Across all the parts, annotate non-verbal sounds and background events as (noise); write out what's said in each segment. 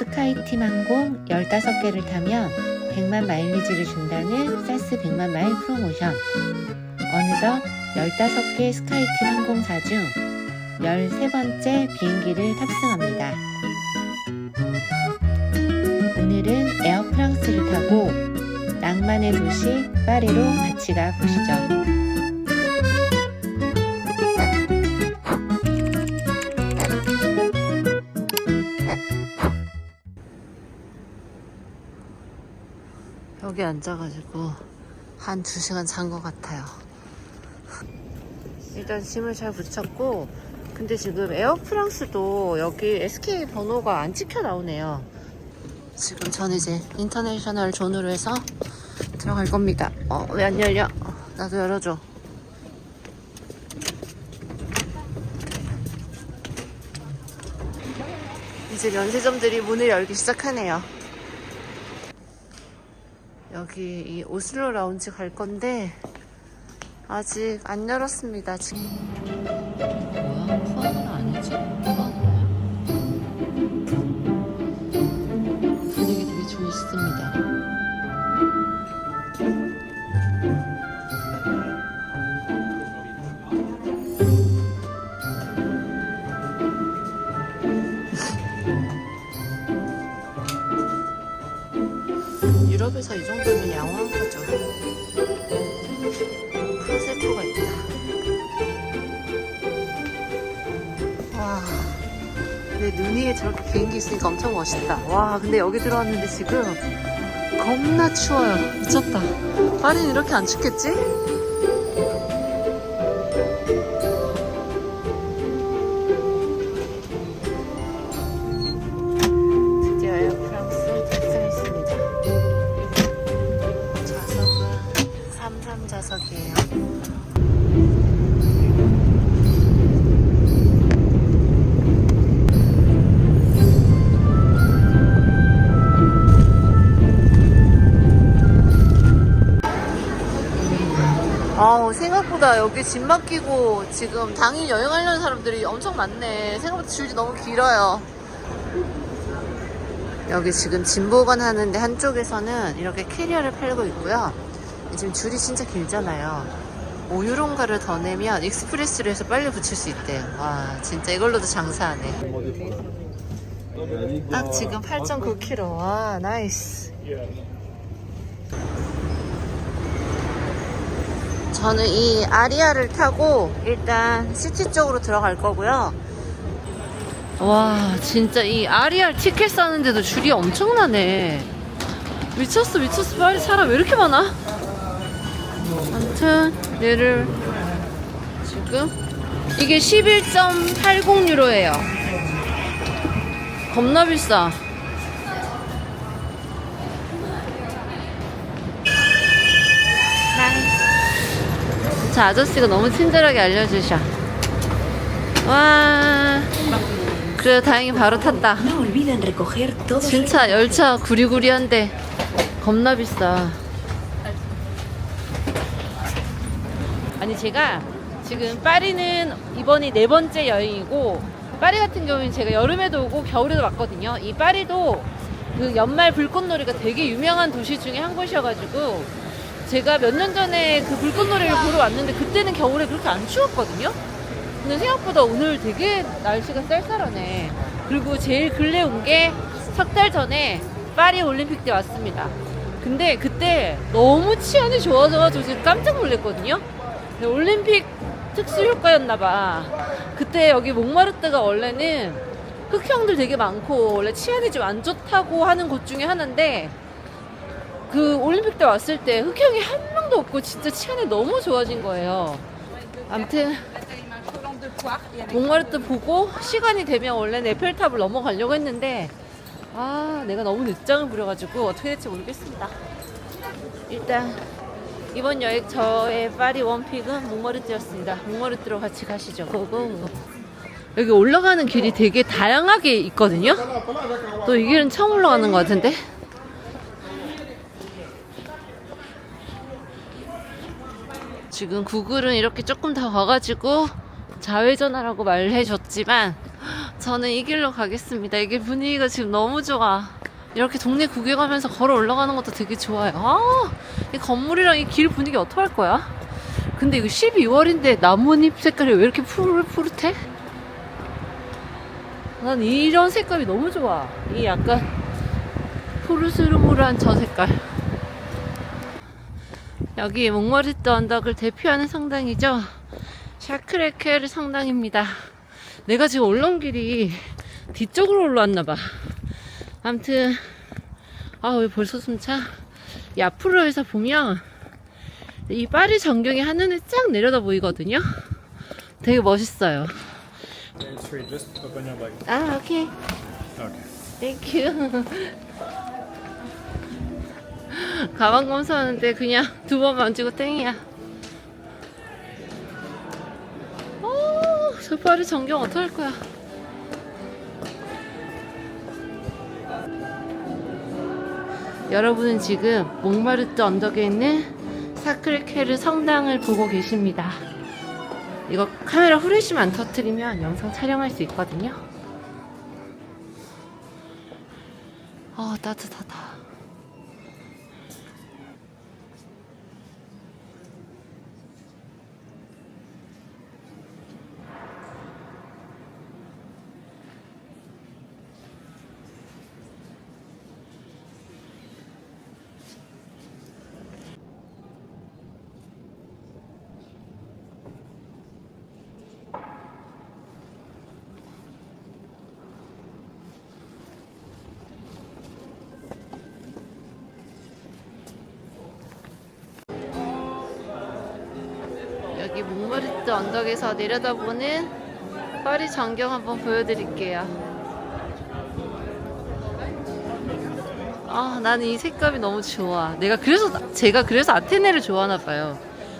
스카이팀 항공 15개를 타면 100만 마일리지를 준다는 사스 100만 마일 프로모션. 어느덧 15개 스카이팀 항공사 중 13번째 비행기를 탑승합니다. 오늘은 에어 프랑스를 타고 낭만의 도시 파리로 같이 가 보시죠. 여기 앉아가지고 한 2시간 잔 것 같아요. 일단 짐을 잘 붙였고 근데 지금 에어프랑스도 여기 SK 번호가 안 찍혀 나오네요. 지금 전 이제 인터내셔널 존으로 해서 들어갈 겁니다. 어, 왜 안 열려? 어, 나도 열어줘. 이제 면세점들이 문을 열기 시작하네요. 여기 이 오슬로 라운지 갈 건데 아직 안 열었습니다. 지금. 유럽에서 이 정도면 양호한 거죠. 프로세토가 있다. 와. 근데 눈 위에 저렇게 비행기 있으니까 엄청 멋있다. 와, 근데 여기 들어왔는데 지금 겁나 추워요. 미쳤다. 파리는 이렇게 안 춥겠지? 아우 생각보다 여기 짐 맡기고 지금 당일 여행하려는 사람들이 엄청 많네. 생각보다 줄이 너무 길어요. 여기 지금 짐 보관 하는데 한쪽에서는 이렇게 캐리어를 팔고 있고요. 지금 줄이 진짜 길잖아요. 5유로인가를 더 내면 익스프레스로 해서 빨리 붙일 수 있대요. 와, 진짜 이걸로도 장사하네. 딱 지금 8.9km. 와, 나이스. 저는 이 아리아를 타고 일단 시티 쪽으로 들어갈 거고요. 와 진짜 이 아리알 티켓 사는데도 줄이 엄청나네. 미쳤어 미쳤어. 빨리 사람 왜 이렇게 많아? 아무튼 얘를 지금 이게 11.80 유로예요. 겁나 비싸 자 아저씨가 너무 친절하게 알려주셔 와 그래 다행히 바로 탔다 진짜 열차 구리구리한데 겁나 비싸. 아니 제가 지금 파리는 이번이 네 번째 여행이고 파리 같은 경우는 제가 여름에도 오고 겨울에도 왔거든요. 이 파리도 그 연말 불꽃놀이가 되게 유명한 도시 중에 한 곳이어가지고 제가 몇 년 전에 그 불꽃놀이를 보러 왔는데 그때는 겨울에 그렇게 안 추웠거든요. 근데 생각보다 오늘 되게 날씨가 쌀쌀하네. 그리고 제일 근래 온 게 석 달 전에 파리 올림픽 때 왔습니다. 근데 그때 너무 치안이 좋아져가지고 지금 깜짝 놀랐거든요. 올림픽 특수 효과였나봐. 그때 여기 몽마르트가 원래는 흑형들 되게 많고 원래 치안이 좀 안 좋다고 하는 곳 중에 하나인데 그 올림픽 때 왔을 때 흑형이 한 명도 없고 진짜 치안이 너무 좋아진 거예요. 아무튼 몽마르트 보고 시간이 되면 원래 에펠탑을 넘어가려고 했는데 아 내가 너무 늦장을 부려가지고 어떻게 될지 모르겠습니다. 일단 이번 여행 저의 파리 원픽은 몽마르트였습니다. 몽마르트로 같이 가시죠. 고고. 여기 올라가는 길이 되게 다양하게 있거든요? 또 이 길은 처음 올라가는 것 같은데 지금 구글은 이렇게 조금 더 가가지고 좌회전하라고 말해줬지만 저는 이 길로 가겠습니다. 이게 분위기가 지금 너무 좋아. 이렇게 동네 구경하면서 걸어 올라가는 것도 되게 좋아요. 아, 이 건물이랑 이 길 분위기 어떡할 거야? 근데 이거 12월인데 나뭇잎 색깔이 왜 이렇게 푸릇푸릇해? 난 이런 색감이 너무 좋아. 이 약간 푸르스르무르한 저 색깔. 여기 몽마르트 언덕을 대표하는 성당이죠. 샤크레케르 성당입니다. 내가 지금 올라온 길이 뒤쪽으로 올라왔나 봐. 아무튼 아 왜 벌써 숨차? 이 앞으로에서 보면 이 파리 전경이 한눈에 쫙 내려다 보이거든요. 되게 멋있어요. 아 오케이. Okay. 땡큐. (laughs) (laughs) 가방 검사하는데 그냥 (laughs) 두 번 만지고 땡이야. 어, 저 파리 전경 어떡할 거야? 여러분은 지금 몽마르트 언덕에 있는 사크레케르 성당을 보고 계십니다. 이거 카메라 후레쉬만 안 터트리면 영상 촬영할 수 있거든요. 아 따뜻하다. 여기 몽마르트 언덕에서 내려다보는 파리 전경 한번 보여드릴게요. 아, 나는 이 색감이 너무 좋아. 내가 그래서 제가 그래서 아테네를 좋아하나 봐요.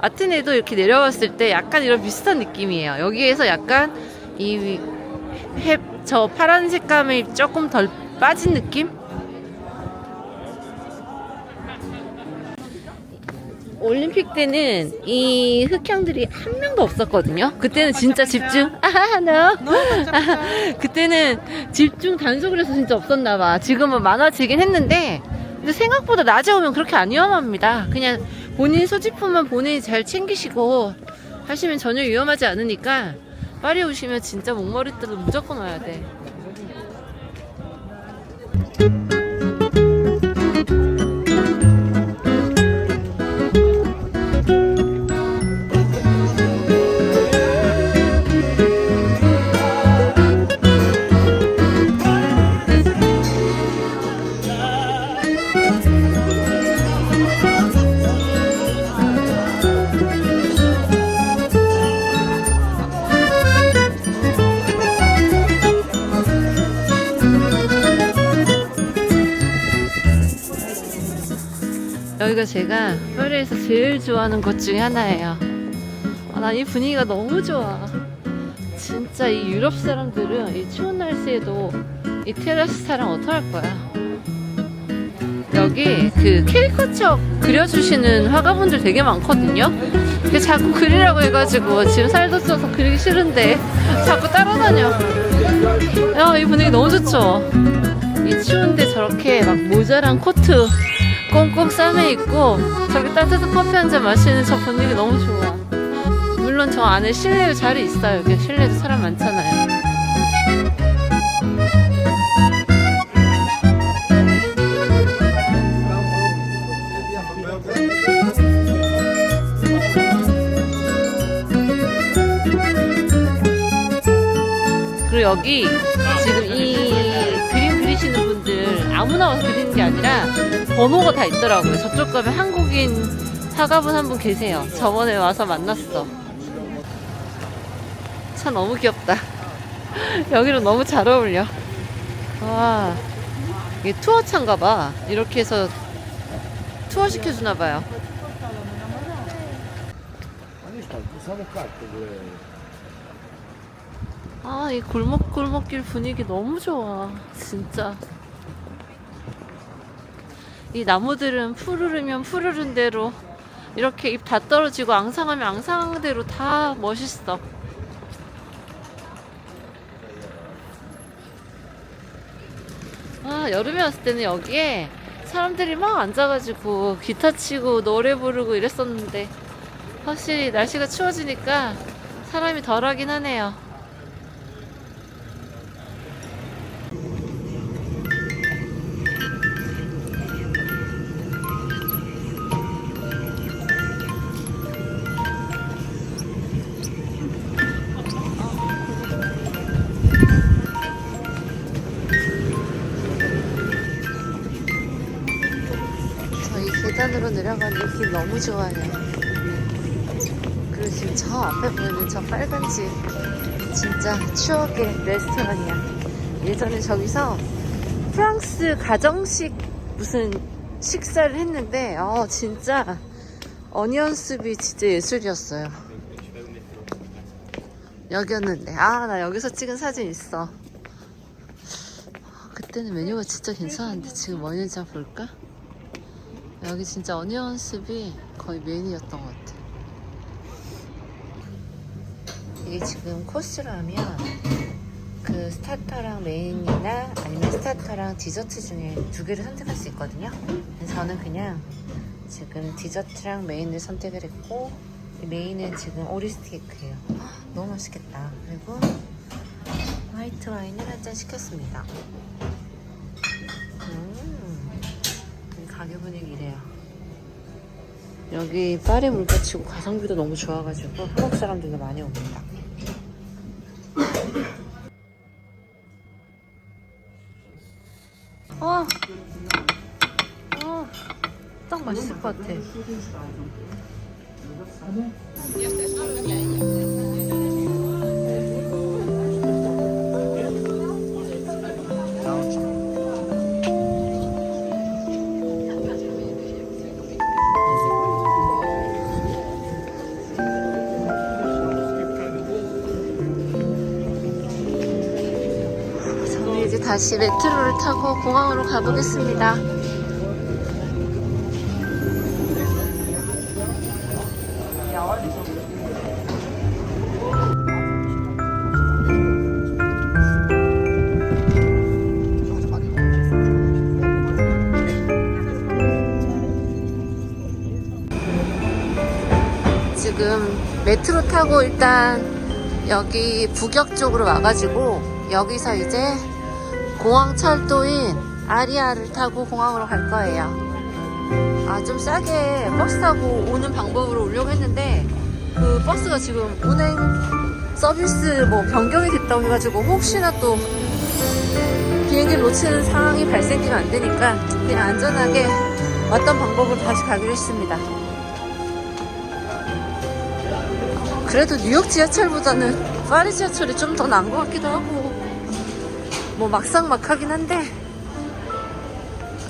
아테네도 이렇게 내려왔을 때 약간 이런 비슷한 느낌이에요. 여기에서 약간 이 해, 저 파란 색감이 조금 덜 빠진 느낌? 올림픽 때는 이 흑형들이 한 명도 없었거든요. 그때는 진짜 집중. 아하, no. 그때는 집중 단속을 해서 진짜 없었나 봐. 지금은 많아지긴 했는데, 근데 생각보다 낮에 오면 그렇게 안 위험합니다. 그냥 본인 소지품만 본인이 잘 챙기시고 하시면 전혀 위험하지 않으니까 파리 오시면 진짜 목머리들은 무조건 와야 돼. 여기가 제가 파리에서 제일 좋아하는 곳 중에 하나예요. 아, 난 이 분위기가 너무 좋아. 진짜 이 유럽 사람들은 이 추운 날씨에도 이 테라스 사랑 어떡할 거야. 여기 그 캐리커처 그려주시는 화가분들 되게 많거든요. 근데 자꾸 그리라고 해가지고 지금 살도 쪄서 그리기 싫은데 자꾸 따라다녀. 야, 이 분위기 너무 좋죠? 이 추운데 저렇게 막 모자랑 코트 꽁꽁 싸매 입고 저기 따뜻한 커피 한 잔 마시는 저 분위기 너무 좋아. 물론 저 안에 실내도 자리 있어요. 여기 실내도 사람 많잖아요. 그리고 여기 지금 이 그림 그리시는 분들 아무나 와서 그리는 게 아니라 번호가 다 있더라고요. 저쪽 가면 한국인 사가분 한 분 계세요. 저번에 와서 만났어. 차 너무 귀엽다. (laughs) 여기로 너무 잘 어울려. 와, 이게 투어 차인가 봐. 이렇게 해서 투어 시켜주나 봐요. 아, 이 골목골목길 분위기 너무 좋아. 진짜. 이 나무들은 푸르르면 푸르른 대로 이렇게 잎 다 떨어지고 앙상하면 앙상대로 다 멋있어. 아, 여름에 왔을 때는 여기에 사람들이 막 앉아가지고 기타 치고 노래 부르고 이랬었는데 확실히 날씨가 추워지니까 사람이 덜하긴 하네요. 내려가는 길 너무 좋아요. 그리고 지금 저 앞에 보이는 저 빨간 집 진짜 추억의 레스토랑이야. 예전에 저기서 프랑스 가정식 무슨 식사를 했는데 어 진짜 어니언 수비 진짜 예술이었어요. 여기였는데 아 나 여기서 찍은 사진 있어. 그때는 메뉴가 진짜 괜찮았는데 지금 뭐였는지 한번 볼까? 여기 진짜 어니언 숲이 거의 메인이었던 것 같아. 이게 지금 코스라면 그 스타터랑 메인이나 아니면 스타터랑 디저트 중에 두 개를 선택할 수 있거든요. 저는 그냥 지금 디저트랑 메인을 선택을 했고 이 메인은 지금 오리스 테이크예요. 헉, 너무 맛있겠다. 그리고 화이트 와인을 한 잔 시켰습니다. 음. 가격은 이래요. 여기 파리 물가치고 가성비도 너무 좋아가지고 한국 사람들도 많이 옵니다. 와, 와, 딱 맛있을 것 같아. 다시 메트로를 타고 공항으로 가보겠습니다. 지금 메트로 타고 일단 여기 북역 쪽으로 와가지고 여기서 이제 공항 철도인 아리아를 타고 공항으로 갈 거예요. 아, 좀 싸게 버스 타고 오는 방법으로 오려고 했는데 그 버스가 지금 운행 서비스 뭐 변경이 됐다고 해가지고 혹시나 또 비행기를 놓치는 상황이 발생되면 안 되니까 그냥 안전하게 왔던 방법으로 다시 가기로 했습니다. 그래도 뉴욕 지하철보다는 파리 지하철이 좀 더 나은 것 같기도 하고 뭐 막상 막 하긴 한데.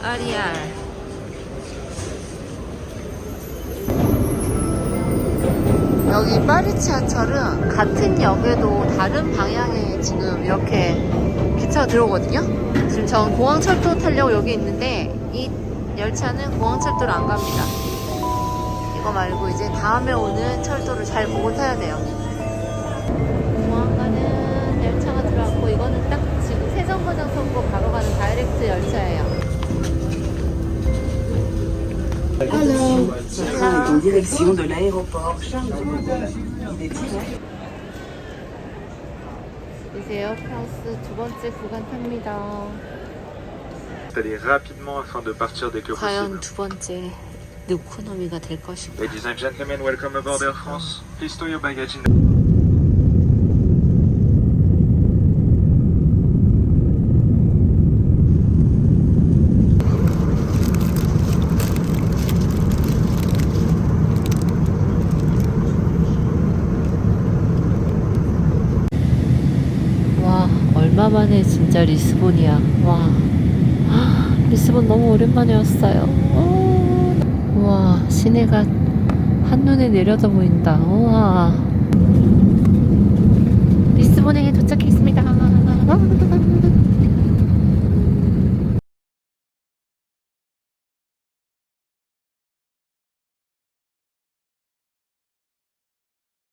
아리알. 여기 파리 지하철은 같은 역에도 다른 방향에 지금 이렇게 기차가 들어오거든요. 지금 전 공항철도 타려고 여기 있는데 이 열차는 공항철도를 안 갑니다. 이거 말고 이제 다음에 오는 철도를 잘 보고 타야 돼요. 가는 다이렉트 열차예요. Alors, ce train est en direction de l'aéroport Charles de Gaulle. Il est direct. 이제 에어프랑스 두 번째 구간 탑니다. Installer rapidement afin de partir dès que 과연 possible. 두 번째 느코노미가 될 것인가? Ladies and gentlemen, welcome aboard Air France. Please store your baggage in 와 얼마 만에 진짜 리스본이야. 와. 리스본 너무 오랜만에 왔어요. 우와, 시내가 한눈에 내려다 보인다. 우와. 리스본에 도착했습니다.